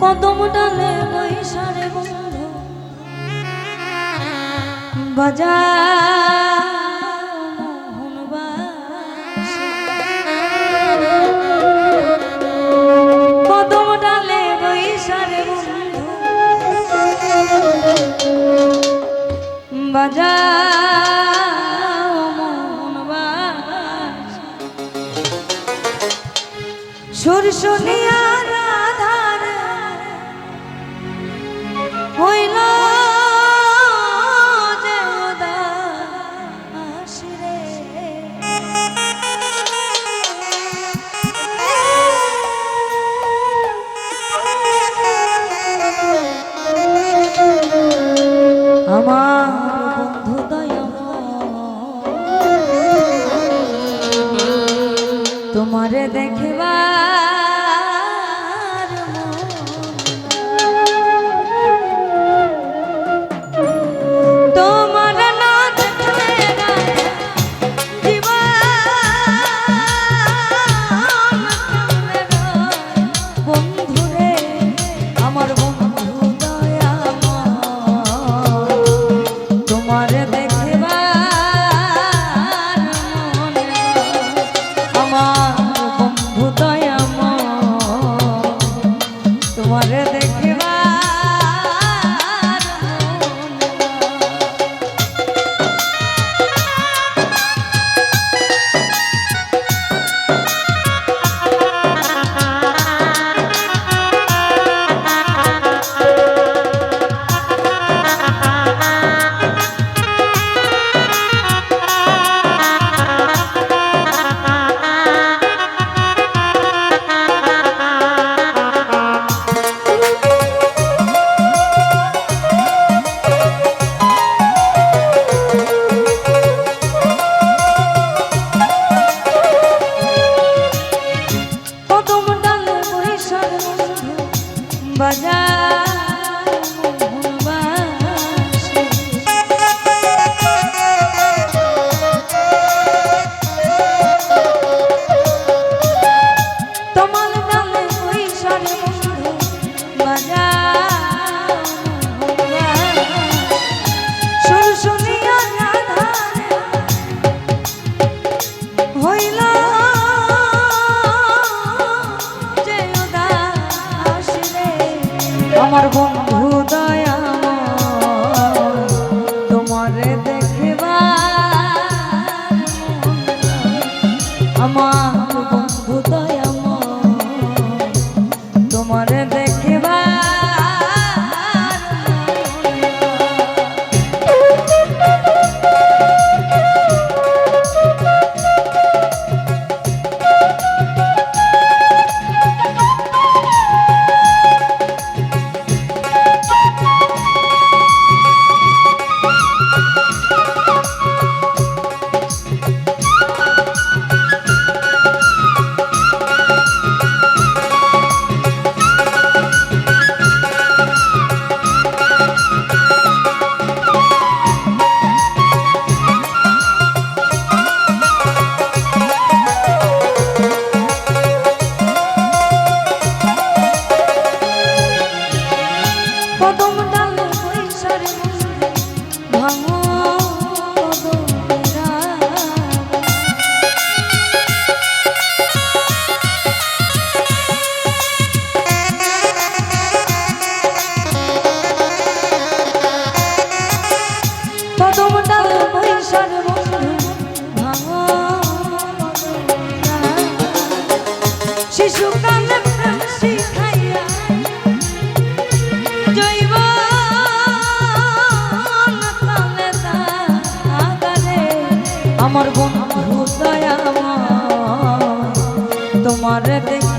কদম ডালে বৈশারে বন্ধু। কদম ডালে বৈশারে বন্ধু। বাজা সুর শুনিয়া আমার দেখবা শিশুকালে ফাঁসি খাইয়া জৈব আমার বন্ধু দয়া তোমার দেখি